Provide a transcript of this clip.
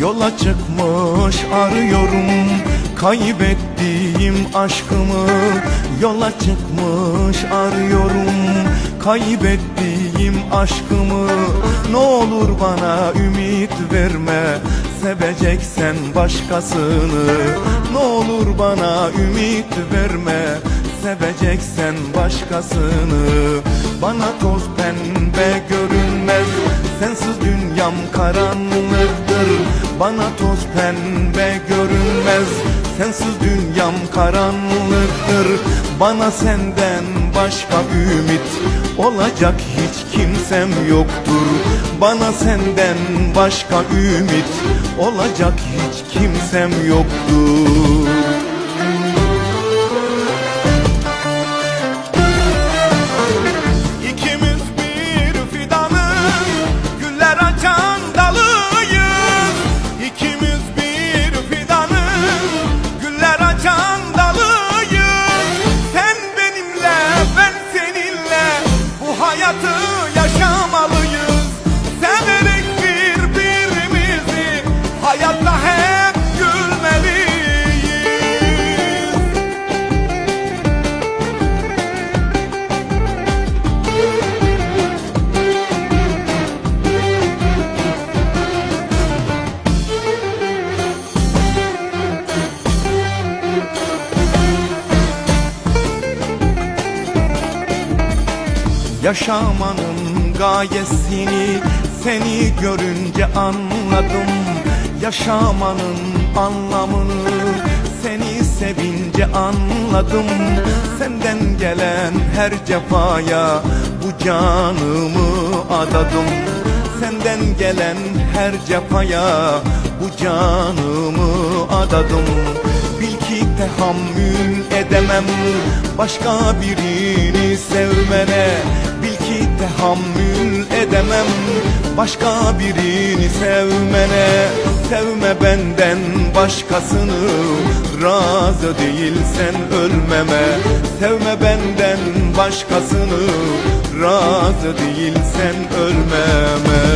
Yola çıkmış arıyorum. Kaybettiğim aşkımı Yola çıkmış arıyorum. Kaybettiğim aşkımı Ne olur bana ümit verme. Seveceksen başkasını Ne olur bana ümit verme. Seveceksen başkasını Bana toz pembe görünmez. Sensiz dünyam karanlıktır Bana toz pembe görünmez. Sensiz dünyam karanlıktır. Bana senden başka ümit Olacak hiç kimsem yoktur. Bana senden başka ümit Olacak hiç kimsem yoktur hayatı yaşamalıyız. Severek birbirimizi hayatta Yaşamanın gayesini seni görünce anladım. Yaşamanın anlamını seni sevince anladım. Senden gelen her cefaya bu canımı adadım. Senden gelen her cefaya bu canımı adadım. Bil ki tahammül edemem başka birini sevmene tahammül edemem. Başka birini sevmene Sevme benden başkasını. Razı değilsen ölmeme Sevme benden başkasını. Razı değilsen ölmeme